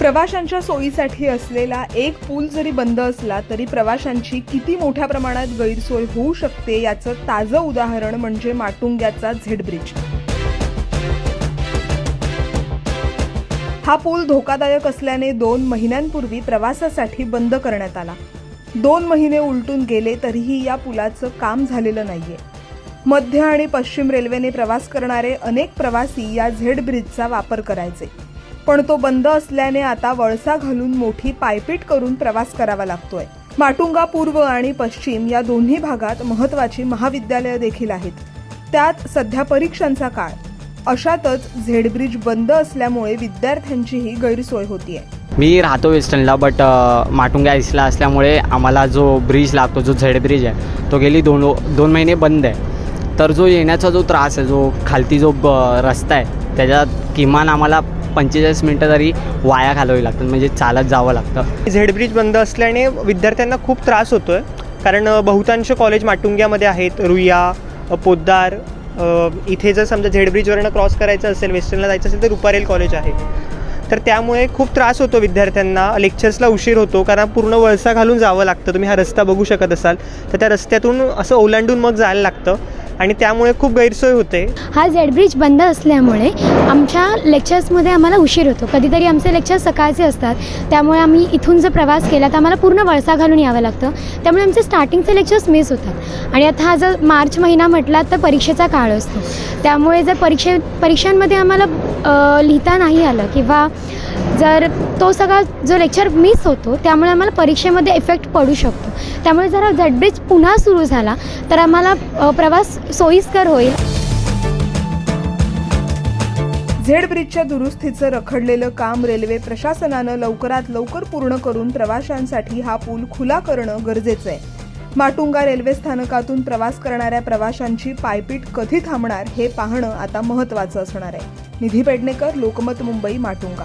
प्रवाशांच्या सोयीसाठी असलेला एक पूल जरी बंद असला तरी प्रवाशांची किती मोठ्या प्रमाणात गैरसोय होऊ शकते याचं ताजं उदाहरण म्हणजे माटुंग्याचा झेड ब्रिज. हा पूल धोकादायक असल्याने दोन महिन्यांपूर्वी प्रवासासाठी बंद करण्यात आला. दोन महिने उलटून गेले तरीही या पुलाचं काम झालेलं नाहीये. मध्य आणि पश्चिम रेल्वेने प्रवास करणारे अनेक प्रवासी या झेड ब्रिजचा वापर करायचे. पण तो बंद असल्याने आता वळसा घालून मोठी पायपीट करून प्रवास करावा लागतोय. माटुंगा पूर्व आणि पश्चिम या दोन्ही भागात महत्वाची महाविद्यालयं देखील आहेत. त्यात सध्या परीक्षांचा काळ. अशातच झेड ब्रिज बंद असल्यामुळे विद्यार्थ्यांचीही गैरसोय होतीये. मी राहतो वेस्टर्नला बट माटुंगा इसला असल्यामुळे आम्हाला जो ब्रिज लागतो जो झेड ब्रिज आहे तो गेली दोन दोन महिने बंद आहे. तर जो येण्याचा जो त्रास आहे जो खालती जो ब रस्ता आहे त्याच्यात किमान आम्हाला पंचेचाळीस मिनटं तरी वाया घालावी लागतात म्हणजे चालत जावं लागतं. झेड ब्रिज बंद असल्याने विद्यार्थ्यांना खूप त्रास होतो आहे कारण बहुतांश कॉलेज माटुंग्यामध्ये आहेत रुईया पोद्दार इथे जर समजा झेड ब्रिजवरनं क्रॉस करायचं असेल वेस्टर्नला जायचं असेल तर रुपारेल कॉलेज आहे. तर त्यामुळे खूप त्रास होतो विद्यार्थ्यांना लेक्चर्सला उशीर होतो कारण पूर्ण वळसा घालून जावं लागतं. तुम्ही हा रस्ता बघू शकत असाल. तर त्या रस्त्यातून असं ओलांडून मग जायला लागतं. आणि त्यामुळे खूप गैरसोय होते. हा झेड ब्रिज बंद असल्यामुळे आमच्या लेक्चर्समध्ये आम्हाला उशीर होतो. कधीतरी आमचे लेक्चर सकाळचे असतात. त्यामुळे आम्ही इथून जर प्रवास केला तर आम्हाला पूर्ण वळसा घालून यावं लागतं. त्यामुळे आमचे स्टार्टिंगचे लेक्चर्स मिस होतात. आणि आता हा जर मार्च महिना म्हटला तर परीक्षेचा काळ असतो. त्यामुळे जर परीक्षे परीक्षांमध्ये आम्हाला लिहिता नाही आलं किंवा जर तो सगळा जो लेक्चर मिस होतो त्यामुळे आम्हाला परीक्षेमध्ये इफेक्ट पडू शकतो. त्यामुळे जर हा पुन्हा सुरू झाला तर आम्हाला प्रवास सोयीस्कर होईल. झेड ब्रिजच्या दुरुस्तीचं रखडलेलं काम रेल्वे प्रशासनानं लवकरात लवकर पूर्ण करून प्रवाशांसाठी हा पूल खुला करणं गरजेचं आहे माटुंगा रेल्वे स्थानकातून प्रवास करणाऱ्या प्रवाशांची पायपीट कधी थांबणार हे पाहणं आता महत्त्वाचं असणार आहे. निधी पेडणेकर लोकमत मुंबई माटुंगा.